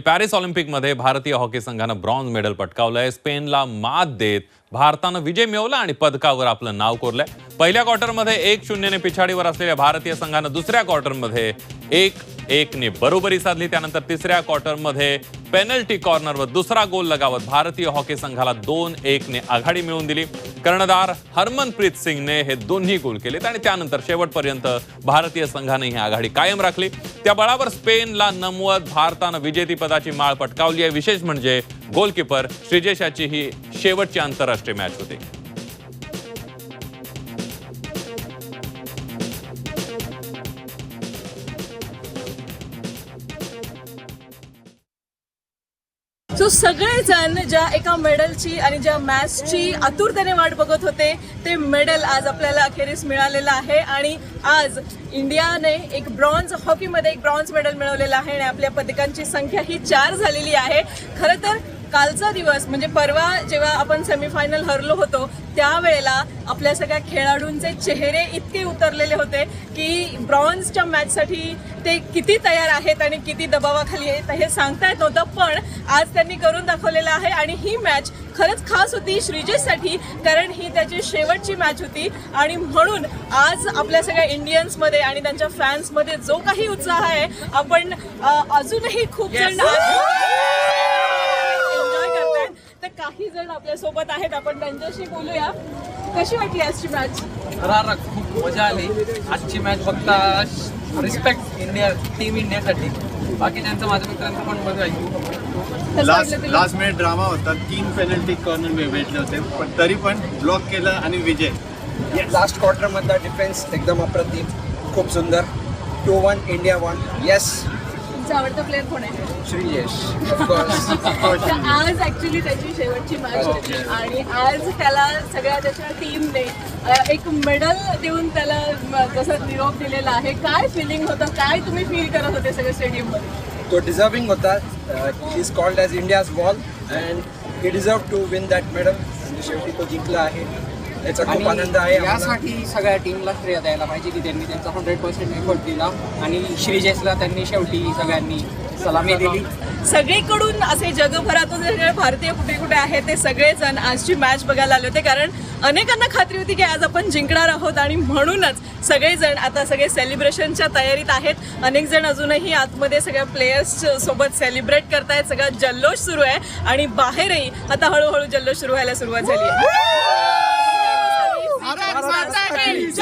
Paris ऑलिम्पिकमध्ये भारतीय hockey संघानं ब्रॉन्झ मेडल पटकावलंय. स्पेनला मात देत भारतानं विजय मिळवला आणि पदकावर आपलं नाव कोरलंय. पहिल्या क्वार्टरमध्ये एक शून्यने पिछाडीवर असलेल्या भारतीय संघानं दुसऱ्या क्वार्टरमध्ये एक एकने बरोबरी साधली. त्यानंतर तिसऱ्या क्वार्टरमध्ये पेनल्टी कॉर्नरवर दुसरा गोल लगावत भारतीय हॉकी संघाला दोन एकने आघाडी मिळवून दिली. कर्णधार हरमनप्रीत सिंगने हे दोन्ही गोल केलेत आणि त्यानंतर शेवटपर्यंत भारतीय संघाने ही आघाडी कायम राखली. त्या बळावर स्पेनला नमवत भारतानं विजेतीपदाची माळ पटकावली आहे. विशेष म्हणजे गोलकीपर श्रीजेशाची ही शेवटची आंतरराष्ट्रीय मॅच होती. सो सगळेजण ज्या एका मेडलची आणि ज्या मॅचची आतुरतेने वाट बघत होते ते मेडल आज आपल्याला अखेरीस मिळालेलं आहे. आणि आज इंडियाने एक ब्रॉन्झ हॉकीमध्ये एक ब्रॉन्झ मेडल मिळवलेलं आहे आणि आपल्या पदकांची संख्या ही चार झालेली आहे. खरं तर कालचा दिवस म्हणजे परवा जेव्हा आपण सेमीफायनल हरलो होतो त्यावेळेला आपल्या सगळ्या खेळाडूंचे चेहरे इतके उतरलेले होते की ब्रॉन्झच्या मॅचसाठी ते किती तयार आहेत आणि किती दबावाखाली आहेत हे सांगता येत नव्हतं पण आज त्यांनी करून दाखवलेलं आहे आणि ही मॅच खरंच खास होती श्रीजेशसाठी कारण ही त्याची शेवटची मॅच होती आणि म्हणून आज आपल्या सगळ्या इंडियन्समध्ये आणि त्यांच्या फॅन्समध्ये जो काही उत्साह आहे आपण अजूनही खूप जण काही जण आपल्यासोबत आहेत. आपण त्यांच्याशी बोलूया. कशी वाटली आजची मॅच रारा खूप मजा आली. आजची मॅच बघता रिस्पेक्ट इंडिया टीम इंडियासाठी बाकीच्यांचं माझ्या मित्रांचं पण मजा कसं लास्ट लास्ट मिनिट ड्रामा होता. तीन पेनल्टी कॉर्नर भेटले होते. पण तरी पण ब्लॉक केलं आणि विजय. लास्ट क्वार्टर मधला डिफेन्स एकदम अप्रतिम. खूप सुंदर. Two one India one yes तुमचा आवडता प्लेअर कोण आहे? श्रीयश. तर आज ऍक्च्युली त्याची शेवटची मॅच होती आणि आज त्याला सगळ्या त्याच्या टीमने एक मेडल देऊन त्याला जसं निरोप दिलेला आहे. काय फिलिंग होतं? काय तुम्ही फील करत होते सगळे स्टेडियममध्ये तो डिझर्विंग होता. Is called as India's ball and he deserve to win that medal शेवटी तो जिंकला आहे. याचा खूप आनंद आहे आम्हाला. यासाठी सगळ्या टीमला श्रेय द्यायला पाहिजे की त्यांनी त्यांचा हंड्रेड पर्सेंट एफर्ट दिला. आणि श्रीजेशला त्यांनी शेवटी सगळ्यांनी सलामी दिली. सगळीकडून असे जगभरातून जे सगळे भारतीय कुठे कुठे आहेत ते सगळेजण आजची मॅच बघायला आले होते. कारण अनेकांना खात्री होती की आज आपण जिंकणार आहोत आणि म्हणूनच सगळेजण आता सगळे सेलिब्रेशनच्या तयारीत आहेत. अनेक जण अजूनही आतमध्ये सगळ्या प्लेयर्स सोबत सेलिब्रेट करतायत. सगळा जल्लोष सुरू आहे. आणि बाहेरही आता हळूहळू जल्लोष सुरू व्हायला सुरुवात झाली आहे. 我们在一起